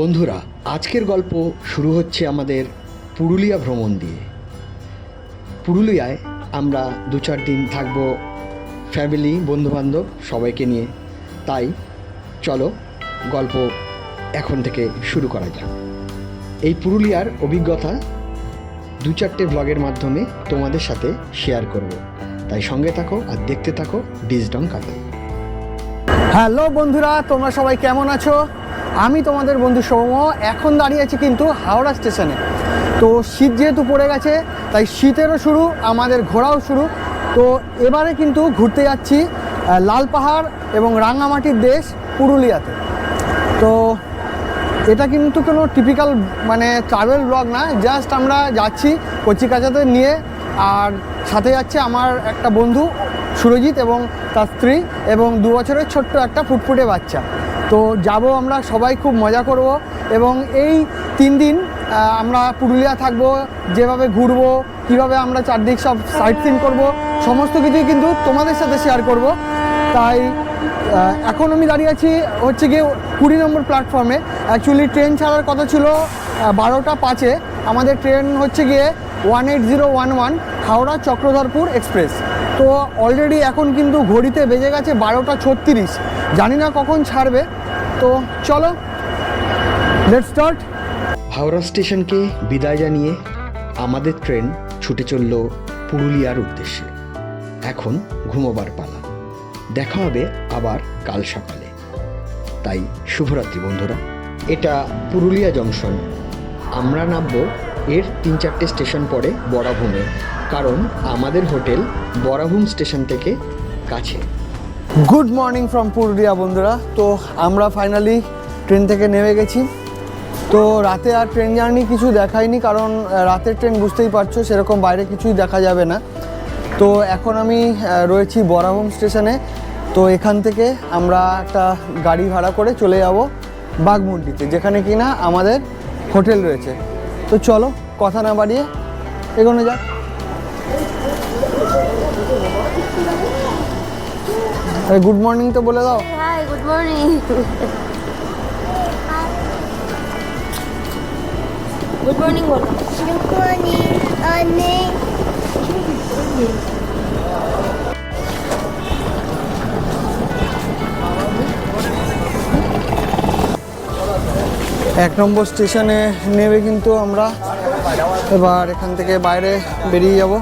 বন্ধুরা, আজকের গল্প শুরু হচ্ছে আমাদের পুরুলিয়া ভ্রমণ দিয়ে। পুরুলিয়ায় আমরা দু চার দিন থাকব ফ্যামিলি বন্ধুবান্ধব সবাইকে নিয়ে। তাই চলো গল্প এখন থেকে শুরু করা যাক। এই পুরুলিয়ার অভিজ্ঞতা দু চারটে ব্লগের মাধ্যমে তোমাদের সাথে শেয়ার করব। তাই সঙ্গে থাকো আর দেখতে থাকো ডিজডং কাপল হ্যালো বন্ধুরা, তোমরা সবাই কেমন আছো? আমি তোমাদের বন্ধু সৌম এখন দাঁড়িয়ে আছি কিন্তু হাওড়া স্টেশনে। তো শীত যেহেতু পড়ে গেছে, তাই শীতেরও শুরু, আমাদের ঘোরাও শুরু। তো এবারে কিন্তু ঘুরতে যাচ্ছি লাল পাহাড় এবং রাঙামাটির দেশ পুরুলিয়াতে। তো এটা কিন্তু কোনো টিপিক্যাল মানে ট্রাভেল ব্লগ না জাস্ট আমরা যাচ্ছি কচি কাচাতে নিয়ে, আর সাথে যাচ্ছে আমার একটা বন্ধু সুরজিৎ এবং তার স্ত্রী এবং দু বছরের ছোট্ট একটা ফুটফুটে বাচ্চা। তো যাব আমরা, সবাই খুব মজা করব এবং এই তিন দিন আমরা পুরুলিয়া থাকব, যেভাবে ঘুরবো, কীভাবে আমরা চারদিক সব সাইট সিন করব, সমস্ত কিছুই কিন্তু তোমাদের সাথে শেয়ার করব। তাই এখন আমি দাঁড়িয়ে আছি হচ্ছে গিয়ে কুড়ি নম্বর প্ল্যাটফর্মে অ্যাকচুয়ালি ট্রেন ছাড়ার কথা ছিল বারোটা পাঁচে। আমাদের ট্রেন হচ্ছে গিয়ে one eight zero one one Howrah Chakradharpur express তো অলরেডি এখন কিন্তু ঘড়িতে বেজে গেছে বারোটা ছত্রিশ। জানি না কখন ছাড়বে। তো চলো লেট স্টার্ট হাওড়া স্টেশনকে বিদায় জানিয়ে আমাদের ট্রেন ছুটে চলল পুরুলিয়ার উদ্দেশ্যে। এখন ঘুমোবার পালা। দেখা হবে আবার কাল সকালে। তাই শুভরাত্রি বন্ধুরা। এটা পুরুলিয়া জংশন। আমরা নামবো এর তিন চারটে স্টেশন পরে বরাভূমে। কারণ আমাদের হোটেল বরাভূম স্টেশন থেকে কাছে। গুড মর্নিং ফ্রম পুরুলিয়া বন্ধুরা। তো আমরা ফাইনালি ট্রেন থেকে নেমে গেছি। তো রাতে আর ট্রেন জার্নি কিছু দেখায়নি কারণ রাতের ট্রেন বুঝতেই পারছ, সেরকম বাইরে কিছুই দেখা যাবে না। তো এখন আমি রয়েছি বরাভূম স্টেশনে। তো এখান থেকে আমরা একটা গাড়ি ভাড়া করে চলে যাব বাগমুন্ডিতে যেখানে কিনা আমাদের হোটেল রয়েছে। তো চলো, কথা না বাড়িয়ে এগোনো যাক। গুড মর্নিং তো বলে দাও। Hi good morning good morning বলো। Morning, Annie. এক নম্বর স্টেশনে নেমে কিন্তু আমরা। এবার এখান থেকে বাইরে বেরিয়ে যাব।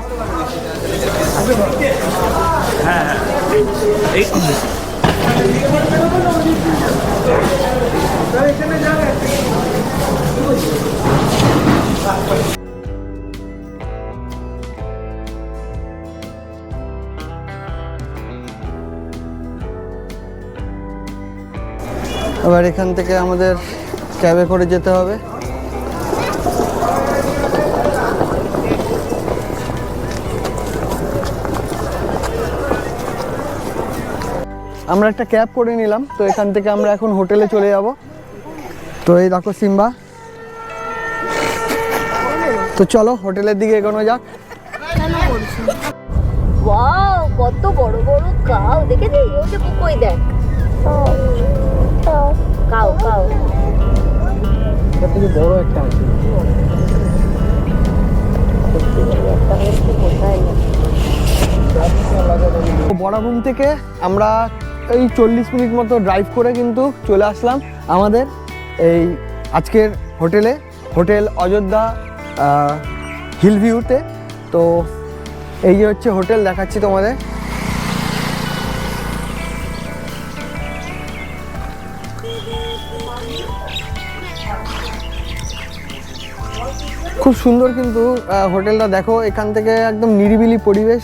এবার এখান থেকে আমাদের ক্যাবে করে যেতে হবে। আমরা একটা ক্যাব করে নিলাম তো এখান থেকে আমরা এখন হোটেলে চলে যাব। তো এই দেখো সিম্বা। তো চলো হোটেলের দিকে এগোনো যাক। ওয়াও কত বড় বড় কাউ দেখেছিস? ওই যে কই দেখ। কাউ কাউ। থেকে বড় একটা আছে। বড়াভূম থেকে আমরা এই চল্লিশ মিনিট মতো ড্রাইভ করে কিন্তু চলে আসলাম আমাদের এই আজকের হোটেলে, হোটেল অযোধ্যা হিল ভিউতে তো এই যে হচ্ছে হোটেল, দেখাচ্ছি তোমাদের। খুব সুন্দর কিন্তু হোটেলটা দেখো, এখান থেকে একদম নিরিবিলি পরিবেশ,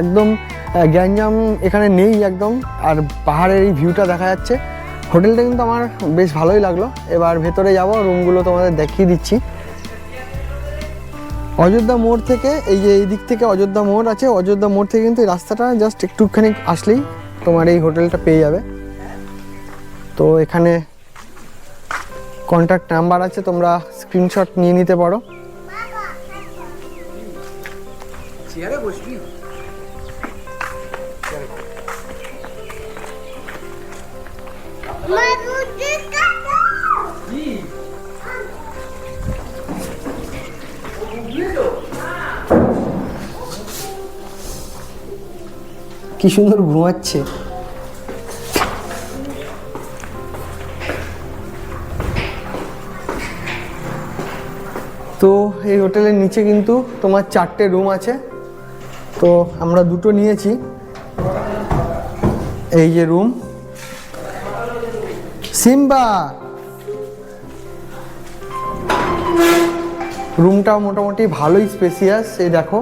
একদম গ্যাঞ্জাম এখানে নেই একদম। আর পাহাড়ের এই ভিউটা দেখা যাচ্ছে। হোটেলটা কিন্তু আমার বেশ ভালোই লাগল। এবার ভেতরে যাব রুমগুলো তোমাদের দেখিয়ে দিচ্ছি। অযোধ্যা মোড় থেকে, এই যে এই দিক থেকে অযোধ্যা মোড় আছে, অযোধ্যা মোড় থেকে কিন্তু এই রাস্তাটা জাস্ট একটুখানি আসলেই তোমার এই হোটেলটা পেয়ে যাবে। তো এখানে কন্ট্যাক্ট নাম্বার আছে, তোমরা স্ক্রিনশট নিয়ে নিতে পারো। My food কি সুন্দর ঘুমাচ্ছে। তো এই হোটেলের নিচে কিন্তু তোমার চারটে রুম আছে। তো আমরা দুটো নিয়েছি। এই যে রুম। সিম্বা! রুমটাও মোটামুটি ভালোই স্পেসিয়াস, এই দেখো।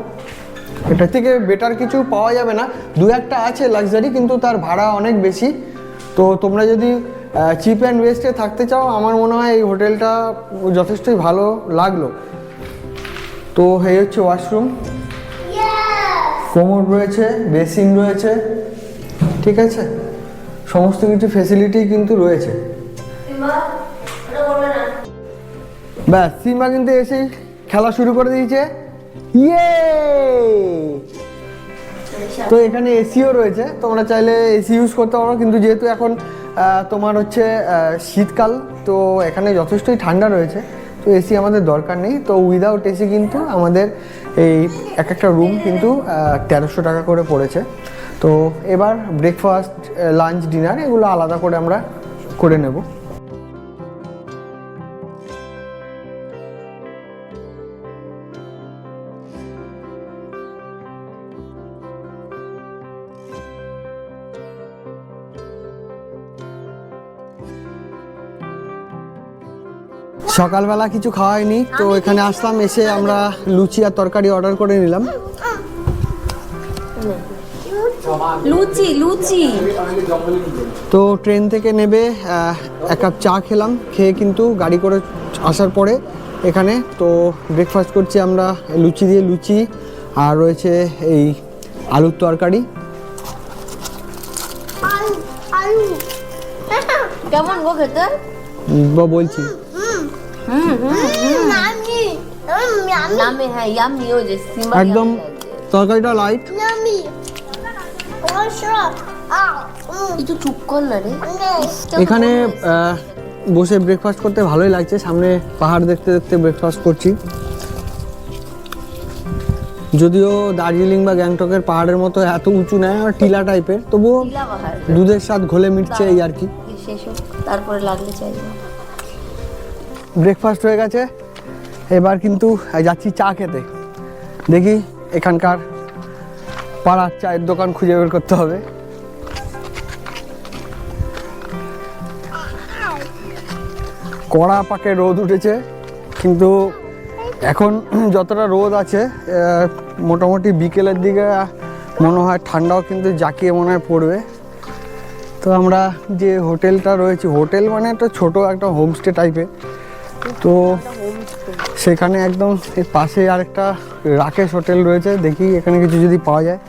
এটা থেকে বেটার কিছু পাওয়া যাবে না। দু একটা আছে লাক্সারি কিন্তু তার ভাড়া অনেক বেশি। তো তোমরা যদি চিপ অ্যান্ড ওয়েস্টে থাকতে চাও আমার মনে হয় এই হোটেলটা যথেষ্টই ভালো লাগল। তো এই হচ্ছে ওয়াশরুম কোমর রয়েছে বেসিন রয়েছে ঠিক আছে? সমস্ত কিছু ফেসিলিটি কিন্তু রয়েছে। ব্যাস সিমা কিন্তু এসেই খেলা শুরু করে দিয়েছে। ইয়ে তো এখানে এসিও রয়েছে, তোমরা চাইলে এসি ইউজ করতে পারো, কিন্তু যেহেতু এখন তোমার হচ্ছে শীতকাল, তো এখানে যথেষ্টই ঠান্ডা রয়েছে, তো এসি আমাদের দরকার নেই, তো উইদাউট এসি কিন্তু আমাদের এই এক একটা রুম কিন্তু তেরোশো টাকা করে পড়েছে। তো এবার ব্রেকফাস্ট লাঞ্চ ডিনার এগুলো আলাদা করে আমরা করে নেব। সকালবেলা কিছু খাওয়াইনি তো এখানে আসলাম এসে আমরা লুচি আর তরকারি অর্ডার করে নিলাম। লুচি লুচি। তো ট্রেন থেকে নেবে এক কাপ চা খেলাম খেয়ে কিন্তু গাড়ি করে আসার পরে এখানে তো ব্রেকফাস্ট করছি আমরা লুচি দিয়ে লুচি আর রয়েছে এই আলুর তরকারি। কেমন গো খেতে? বা বলছি। নামি হ্যাঁ ইয়ামি ও যে সিমা একদম তরকারিটা লাইট একটু চুপ কর না রে। এখানে বসে। ব্রেকফাস্ট করতে ভালোই লাগছে। সামনে পাহাড় দেখতে দেখতে ব্রেকফাস্ট করছি। যদিও দার্জিলিং বা গ্যাংটকের পাহাড়ের মতো এত উঁচু নেয় আর টিলা টাইপের তবুও দুধের স্বাদ ঘোলে মিটছে এই আর কি। তারপরে লাগলে চাইব ব্রেকফাস্ট হয়ে গেছে। এবার কিন্তু যাচ্ছি চা খেতে। দেখি এখানকার পাড়ার চায়ের দোকান খুঁজে বের করতে হবে। কড়া পাকে রোদ উঠেছে, কিন্তু এখন যতটা রোদ আছে মোটামুটি বিকেলের দিকে মনে হয় ঠান্ডাও কিন্তু জাকিয়ে মনে হয় পড়বে। তো আমরা যে হোটেলটা রয়েছে, হোটেল মানে একটা ছোট একটা হোমস্টে টাইপের তো সেখানে একদম এর পাশে আরেকটা রাকেশ হোটেল রয়েছে দেখি এখানে কিছু যদি পাওয়া যায়।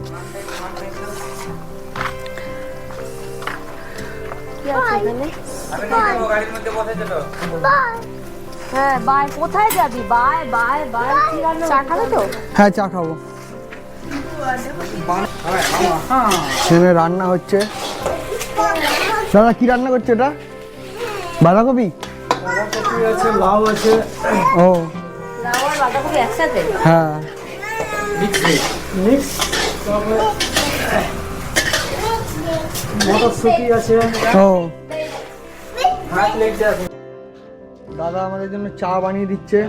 হ্যাঁ বাই কোথায় যাবি? বাই বাই বাই চা খাবে তো? হ্যাঁ চা খাব। এখানে রান্না হচ্ছে। দাদা কি রান্না করছে এটা বাঁধাকপি? লাউ আছে ও হ্যাঁ আছে ও আছে দাদা আমাদের জন্য চা বানিয়ে দিচ্ছে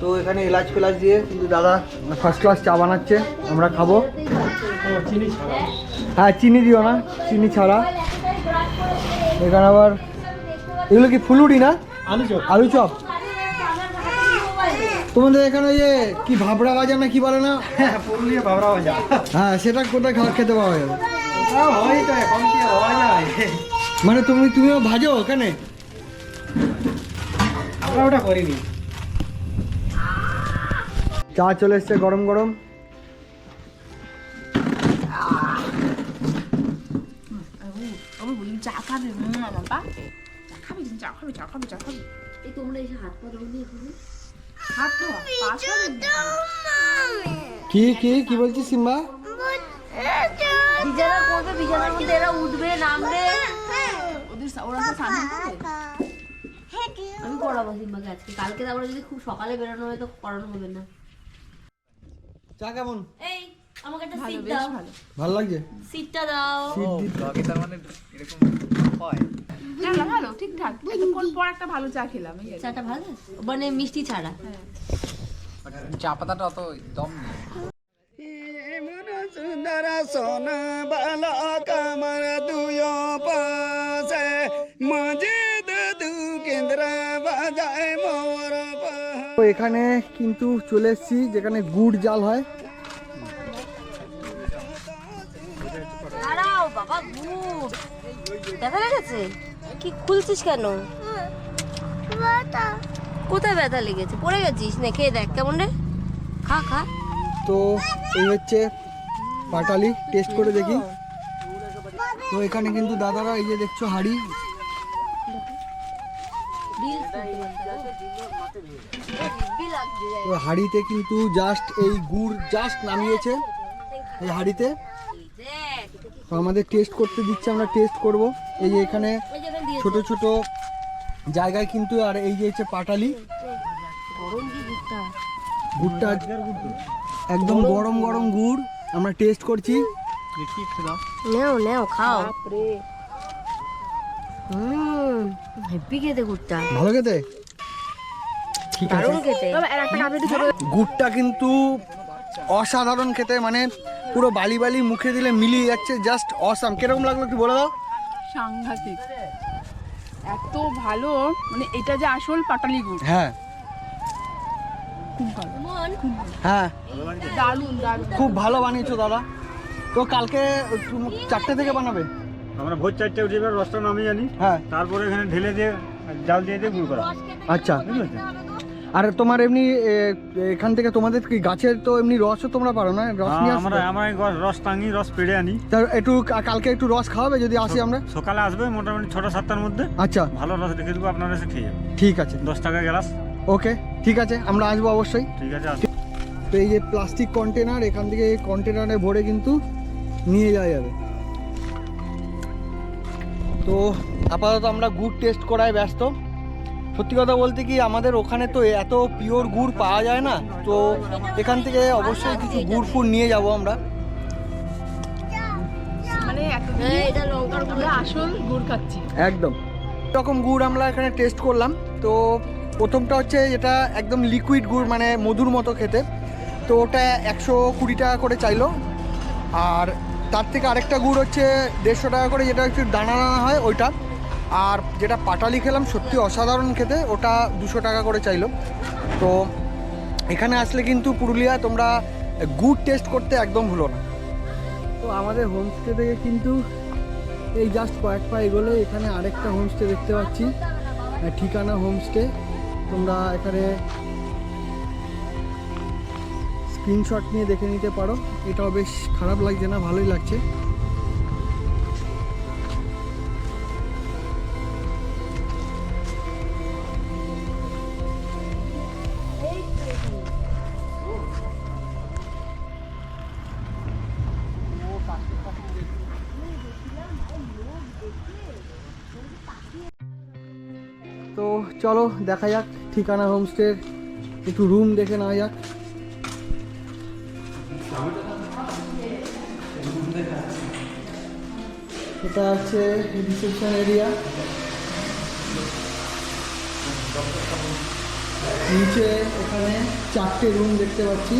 তো এখানে এলাচ ফেলাচ দিয়ে কিন্তু দাদা ফার্স্ট ক্লাস চা বানাচ্ছে আমরা খাব চিনি হ্যাঁ চিনি দিও না চিনি ছাড়া এখানে আবার এগুলো কি ফুলুরি না? আলু চপ। আলু চপ। তোমাদের এখানে যে কি ভাবড়া ভাজা না কি বলে না? হ্যাঁ পুরুলিয়া ভাবরা ভাজা। হ্যাঁ সেটা কোথায় খাওয়া খেতে পাওয়া যাবে? হয় তো এখন কি হওয়া যায়? মানে তুমি তুমিও ভাজো ওখানে? আমরা ওটা করিনি। চা চলে এসছে গরম গরম। এই তোমরা এসে হাত পা ধরো এখানে কি কি কি বলছিস সিম্বা বিছানা করবে বিছানার মধ্যে এরা উঠবে নামবে ওরা তো আমি করাবো সিম্বাকে আজকে কালকে তারপরে যদি খুব সকালে বেরোনো হয় তো করানো হবে না চা কেমন এই আমাকে একটা সিট দাও। ভালো। ভালো লাগছে? সিটটা দাও। না না ভালো ঠিকঠাক। এতক্ষণ পর একটা ভালো চা খেলাম এই আর কি। চাটা ভালো? মানে মিষ্টি ছাড়া। চা পাতাটা অত দম নেই। সুন্দর সোনা বালা কামর দুয় পাশে মজিদ দু কেন্দ্র বাজায় মোর এখানে কিন্তু চলে এসেছি যেখানে গুড় জাল হয়। ব্যথা লেগেছে? কি খুলছিস কেন? কোথায় ব্যথা লেগেছে? পড়ে গেছিস? না, খেয়ে দেখ, কেমন রে? খা খা। তো এই হচ্ছে পাটালি টেস্ট করে দেখি। তো এখানে কিন্তু দাদারা এই যে দেখছ হাড়ি। হাড়িতে কিন্তু জাস্ট এই গুড় জাস্ট নামিয়েছে, এই হাড়িতে। তো আমাদের টেস্ট করতে দিচ্ছে আমরা টেস্ট করব। এই যে এখানে ছোট ছোট জায়গায় কিন্তু আর এই যে হচ্ছে পাটালি। গুড়টা একদম গরম গরম গুড় আমরা টেস্ট করছি। নেও নেও খাও। হুম হেপি খেতে গুড়টা। ভালো খেতে? ঠিক আছে। খেতে। গুড়টা কিন্তু অসাধারণ খেতে মানে পুরো বালি বালি মুখে দিলে মিলিয়ে যাচ্ছে জাস্ট অসাম কীরকম লাগল একটু বলে দাও। সাংঘাতিক। এত ভালো মানে এটা যে আসল পাটালি গুড় হ্যাঁ। খুব ভালো হ্যাঁ। দারুণ দারুণ। খুব ভালো বানিয়েছো দাদা। তো কালকে তুমি চারটে থেকে বানাবে? আমরা ভোর চারটে উঠে রসটা নামিয়ে আনি। হ্যাঁ। তারপরে এখানে ঢেলে দিয়ে জাল দিয়ে দিয়ে গুঁড়ো করা। আচ্ছা। আর তোমার এমনি এখান থেকে তোমাদের কি গাছের তো এমনি রসও তোমরা পারো না? রস নিয়ে আসো আমরা আমরা রস টাঙি রস পেড়ে আনি। তা একটু কালকে একটু রস খাওয়াবে যদি আসি আমরা? সকালে আসবে মোটামুটি ছটা সাতটার মধ্যে। আচ্ছা। ভালো রস রেখে দেবো আপনারা এসে খেয়ে ঠিক আছে। দশ টাকা গ্লাস। ওকে ঠিক আছে আমরা আসব অবশ্যই। ঠিক আছে। তো এই যে প্লাস্টিক কন্টেনার এখান থেকে এই কন্টেনারে ভরে কিন্তু নিয়ে যাওয়া যাবে। তো আপাতত আমরা গুড় টেস্ট করায় ব্যস্ত। সত্যি কথা বলতে কি আমাদের ওখানে তো এত পিওর গুড় পাওয়া যায় না তো এখান থেকে অবশ্যই কিছু গুড় ফুড় নিয়ে যাব আমরা। মানে হ্যাঁ এটা লঙ্কার আমরা আসল একদম। রকম গুড় আমরা এখানে টেস্ট করলাম তো প্রথমটা হচ্ছে যেটা একদম লিকুইড গুড় মানে মধুর মতো খেতে। তো ওটা একশো কুড়ি টাকা করে চাইলো। আর তার থেকে আরেকটা গুড় হচ্ছে দেড়শো টাকা করে যেটা একটু দানা দানা হয় ওইটা। আর যেটা পাটালি খেলাম, সত্যি অসাধারণ খেতে, ওটা দুশো টাকা করে চাইলো। তো এখানে আসলে কিন্তু পুরুলিয়া তোমরা গুড় টেস্ট করতে একদম ভুলো না। তো আমাদের হোমস্টে থেকে কিন্তু এই জাস্ট কয়েক পা এগোলে এখানে আরেকটা হোমস্টে দেখতে পাচ্ছি। ঠিকানা হোমস্টে তোমরা এখানে স্ক্রিনশট নিয়ে দেখে নিতে পারো। এটাও বেশ খারাপ লাগছে না, ভালোই লাগছে। তো চলো দেখা যাক, ঠিকানা হোমস্টের, একটু রুম দেখে নেওয়া যাক। এটা হচ্ছে রিসেপশন এরিয়া নিচে এখানে চারটে রুম দেখতে পাচ্ছি।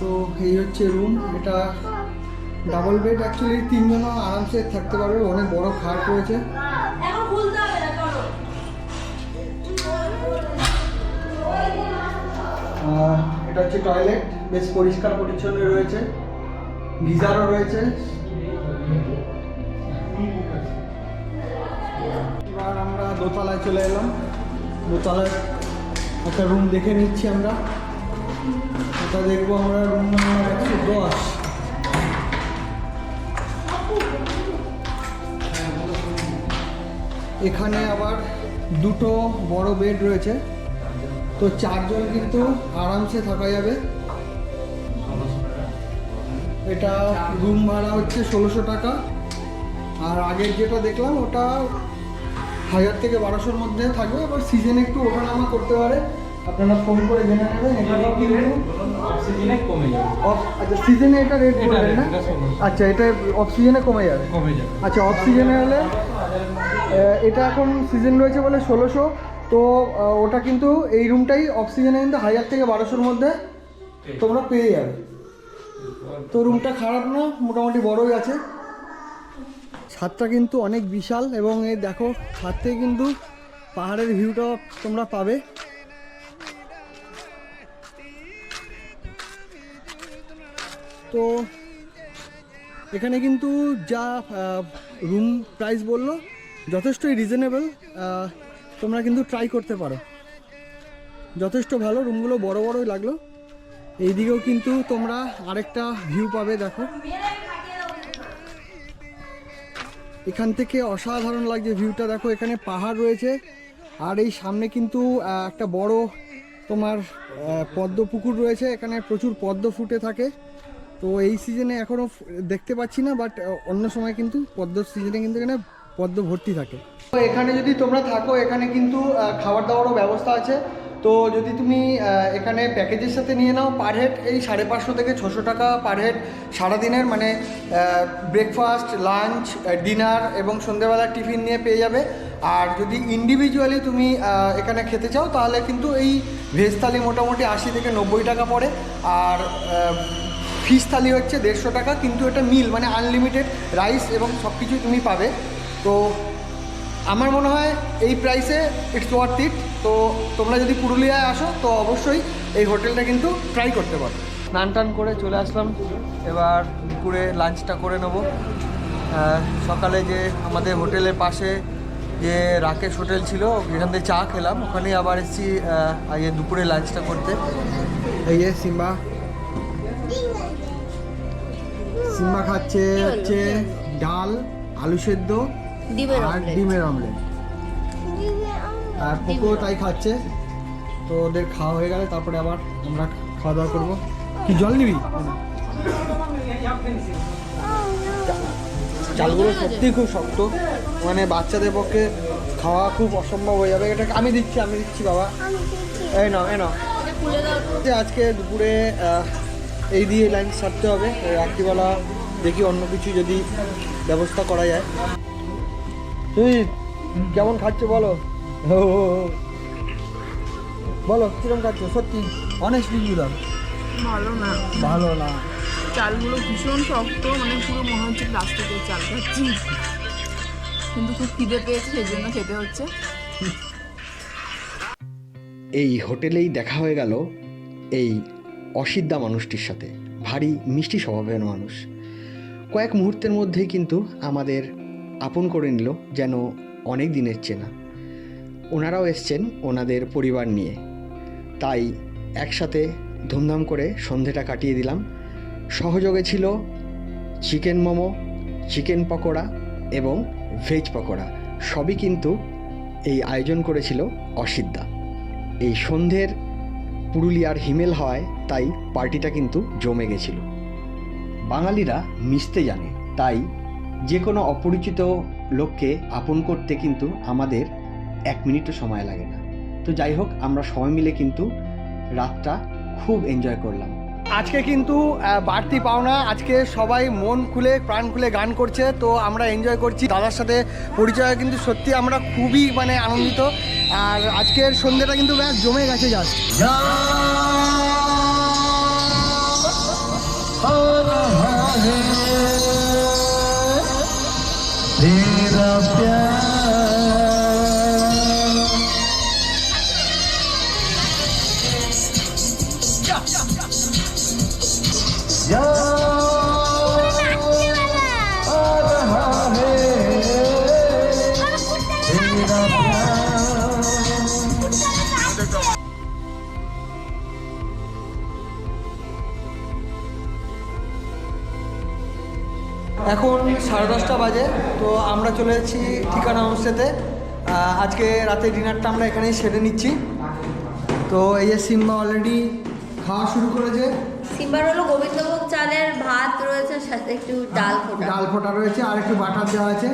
তো এই হচ্ছে রুম, এটা ডাবল বেড অ্যাকচুয়ালি তিনজন আরামসে থাকতে পারবে, অনেক বড় খাট রয়েছে। এখন এটা হচ্ছে টয়লেট বেশ পরিষ্কার পরিচ্ছন্ন রয়েছে। গিজারও রয়েছে। এবার আমরা দোতলায় চলে এলাম। দোতলায় একটা রুম দেখে নিচ্ছি আমরা। এটা দেখব আমরা রুম নাম্বার একশো দশ। এখানে আবার দুটো বড় বেড রয়েছে। তো চারজন কিন্তু আরামসে থাকা যাবে। এটা রুম ভাড়া হচ্ছে ষোলোশো টাকা। আর আগের যেটা দেখলাম ওটা হাজার থেকে বারোশোর মধ্যে থাকবে। এবার সিজনে একটু ওঠানামা করতে পারে। আপনারা ফোন করে জেনে নেবেন অক্সিজেনে কমে যাবে। অফ আচ্ছা সিজনে এটা রেট না? rate, এটা 16 আচ্ছা এটা অফ সিজনে কমে যাবে? কমে যাবে। আচ্ছা অফ সিজনে হলে এটা এখন সিজন রয়েছে বলে ষোলোশো। তো ওটা কিন্তু এই রুমটাই অফ সিজনে কিন্তু হাজার থেকে বারোশোর মধ্যে তোমরা পেয়ে যাবে। তো রুমটা খারাপ না, মোটামুটি বড়ই আছে। ছাদটা কিন্তু অনেক বিশাল এবং এই দেখো, ছাদ থেকে কিন্তু পাহাড়ের ভিউটা তোমরা পাবে। তো এখানে কিন্তু যা রুম প্রাইস বলল, যথেষ্টই রিজনেবল তোমরা কিন্তু ট্রাই করতে পারো। যথেষ্ট ভালো রুমগুলো বড় বড়ই লাগল। এইদিকেও কিন্তু তোমরা আরেকটা ভিউ পাবে, দেখো। এখান থেকে অসাধারণ লাগছে ভিউটা দেখো, এখানে পাহাড় রয়েছে। আর এই সামনে কিন্তু একটা বড় তোমার পদ্ম পুকুর রয়েছে। এখানে প্রচুর পদ্ম ফুটে থাকে। তো এই সিজনে এখনও দেখতে পাচ্ছি না বাট অন্য সময় কিন্তু পদ্ম সিজনে কিন্তু এখানে পদ্ম ভর্তি থাকে। তো এখানে যদি তোমরা থাকো, এখানে কিন্তু খাবার দাবারও ব্যবস্থা আছে। তো যদি তুমি এখানে প্যাকেজের সাথে নিয়ে নাও পার হেড এই সাড়ে পাঁচশো থেকে ছশো টাকা পার হেড সারাদিনের মানে ব্রেকফাস্ট লাঞ্চ ডিনার এবং সন্ধেবেলা টিফিন নিয়ে পেয়ে যাবে। আর যদি ইন্ডিভিজুয়ালি তুমি এখানে খেতে চাও, তাহলে কিন্তু এই ভেজ থালি মোটামুটি আশি থেকে নব্বই টাকা পড়ে। আর ফিস থালি হচ্ছে দেড়শো টাকা, কিন্তু এটা মিল মানে আনলিমিটেড রাইস এবং সব কিছুই তুমি পাবে। তো আমার মনে হয় এই প্রাইসে ইটস ওয়ার্থ ইট তো তোমরা যদি পুরুলিয়ায় আসো তো অবশ্যই এই হোটেলটা কিন্তু ট্রাই করতে পারো। স্নান টান করে চলে আসলাম। এবার দুপুরে লাঞ্চটা করে নেব। সকালে যে আমাদের হোটেলের পাশে যে রাকেশ হোটেল ছিল এখান থেকে চা খেলাম ওখানে আবার এসেছি আগে দুপুরে লাঞ্চটা করতে। এই যে সিম্বা। সিম্বা খাচ্ছে হচ্ছে ডাল আলু সেদ্ধ ডিমের আর omelette। ডিমের অমলেট আর পোকো তাই খাচ্ছে। তো ওদের খাওয়া হয়ে গেলে তারপরে আবার আমরা খাওয়া দাওয়া করব। কি জল নিবি? চালগুলো সত্যিই খুব শক্ত। মানে বাচ্চাদের পক্ষে খাওয়া খুব অসম্ভব হয়ে যাবে। এটা আমি দিচ্ছি আমি দিচ্ছি বাবা। এই নাও এই নাও। যে আজকে দুপুরে আহ, এই দিয়ে লাঞ্চ সারতে হবে। রাত্রিবেলা দেখি অন্য কিছু যদি ব্যবস্থা করা যায়। তুই কেমন খাচ্ছ বলো। বলো কিরম খাচ্ছ? সত্যি অনেস্ট রিভিউ দাও। ভালো না। ভালো না। চালগুলো ভীষণ শক্ত মানে পুরো মনে হচ্ছে প্লাস্টিকের চাল খাচ্ছি। কিন্তু খুব খিদে পেয়েছে সেই জন্য খেতে হচ্ছে। এই হোটেলেই দেখা হয়ে গেল এই অসিদ্ধা মানুষটির সাথে। ভারী মিষ্টি স্বভাবের মানুষ। কয়েক মুহূর্তের মধ্যেই কিন্তু আমাদের আপন করে নিল যেন অনেক দিনের চেনা। ওনারাও এসছেন ওনাদের পরিবার নিয়ে। তাই একসাথে ধুমধাম করে সন্ধেটা কাটিয়ে দিলাম। সহযোগে ছিল চিকেন মোমো, চিকেন পকোড়া এবং ভেজ পকোড়া। সবই কিন্তু এই আয়োজন করেছিল অসিদ্ধা এই সন্ধ্যের পুরুলিয়ার হিমেল হওয়ায় তাই পার্টিটা কিন্তু জমে গেছিল। বাঙালিরা মিশতে জানে, তাই যে কোনো অপরিচিত লোককে আপন করতে কিন্তু আমাদের এক মিনিটও সময় লাগে না। তো যাই হোক, আমরা সবাই মিলে কিন্তু রাতটা খুব এনজয় করলাম। আজকে কিন্তু বাড়তি পাওনা। আজকে সবাই মন খুলে, প্রাণ খুলে গান করছে, তো আমরা এনজয় করছি। দাদার সাথে পরিচয় কিন্তু সত্যি আমরা খুবই মানে আনন্দিত। আর আজকের সন্ধ্যেটা কিন্তু ব্যাস জমে গেছে জাস্ট love. এখন সাড়ে দশটা বাজে তো আমরা চলে যাচ্ছি ঠিকানা হোমস্টেতে আজকে রাতে ডিনারটা আমরা এখানেই সেরে নিচ্ছি। তো এই যে সিম্বা অলরেডি খাওয়া শুরু করেছে। সিম্বার হলো গোবিন্দভোগ চালের ভাত রয়েছে সাথে একটু ডাল ফোটা। ডাল ফোটা রয়েছে আর একটু বাটার দেওয়া আছে।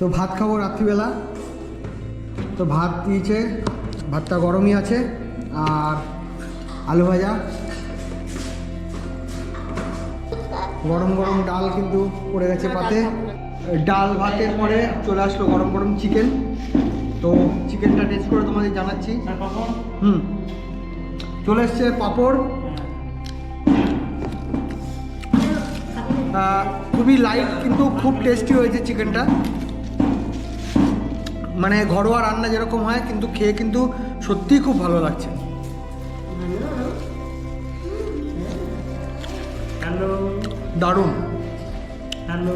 তো ভাত খাব রাত্রিবেলা। তো ভাত দিয়েছে, ভাতটা গরমই আছে, আর আলু ভাজা। গরম গরম ডাল কিন্তু পড়ে গেছে পাতে। ডাল ভাতের পরে চলে আসলো গরম গরম চিকেন। তো চিকেনটা টেস্ট করে তোমাদের জানাচ্ছি। হুম। চলে এসছে পাঁপড়। খুবই লাইট কিন্তু খুব টেস্টি হয়েছে চিকেনটা। মানে ঘরোয়া রান্না যেরকম হয় কিন্তু খেয়ে কিন্তু সত্যিই খুব ভালো লাগছে। হ্যালো। দারুণ। হ্যালো।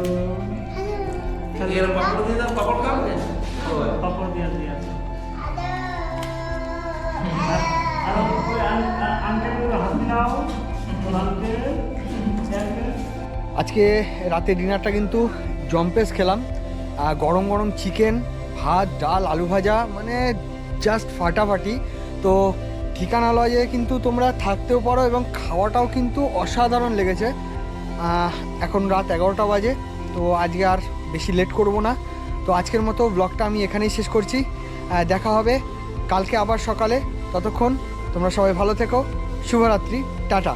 আজকে রাতে ডিনারটা কিন্তু জম্পেস খেলাম আর গরম গরম চিকেন ভাত, ডাল, আলু ভাজা মানে জাস্ট ফাটাফাটি। তো ঠিকানা লজে কিন্তু তোমরা থাকতেও পারো এবং খাওয়াটাও কিন্তু অসাধারণ লেগেছে। এখন রাত এগারোটা বাজে, তো আজকে আর বেশি লেট করব না। তো আজকের মতো ব্লগটা আমি এখানেই শেষ করছি। দেখা হবে কালকে আবার সকালে। ততক্ষণ তোমরা সবাই ভালো থেকো। শুভরাত্রি। টাটা।